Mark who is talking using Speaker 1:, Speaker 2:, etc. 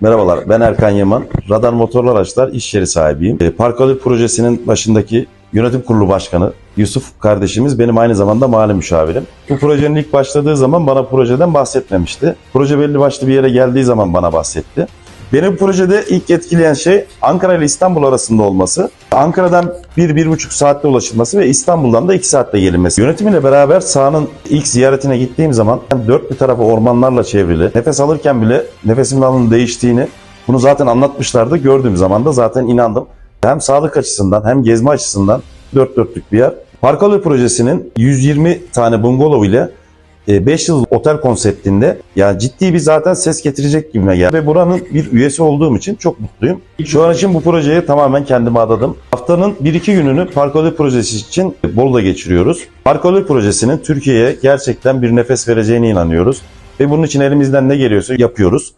Speaker 1: Merhabalar, ben Erkan Yaman. Radar Motorlu Araçlar iş yeri sahibiyim. E, Park projesinin başındaki yönetim kurulu başkanı Yusuf kardeşimiz benim aynı zamanda mali müşavirim. Bu projenin ilk başladığı zaman bana projeden bahsetmemişti. Proje belli başlı bir yere geldiği zaman bana bahsetti. Beni bu projede ilk etkileyen şey Ankara ile İstanbul arasında olması. Ankara'dan 1-1,5 saatte ulaşılması ve İstanbul'dan da 2 saatte gelinmesi. Yönetimiyle beraber sahanın ilk ziyaretine gittiğim zaman dört bir tarafı ormanlarla çevrili. Nefes alırken bile nefesimin alının değiştiğini bunu zaten anlatmışlardı. Gördüğüm zaman da zaten inandım. Hem sağlık açısından hem gezme açısından dört dörtlük bir yer. Parkalı projesinin 120 tane bungalov ile 5 yıl otel konseptinde yani ciddi bir zaten ses getirecek gibime geldi. Ve buranın bir üyesi olduğum için çok mutluyum. Şu an için bu projeye tamamen kendime adadım. Haftanın 1-2 gününü Parkolü projesi için Bolu'da geçiriyoruz. Parkolü projesinin Türkiye'ye gerçekten bir nefes vereceğine inanıyoruz. Ve bunun için elimizden ne geliyorsa yapıyoruz.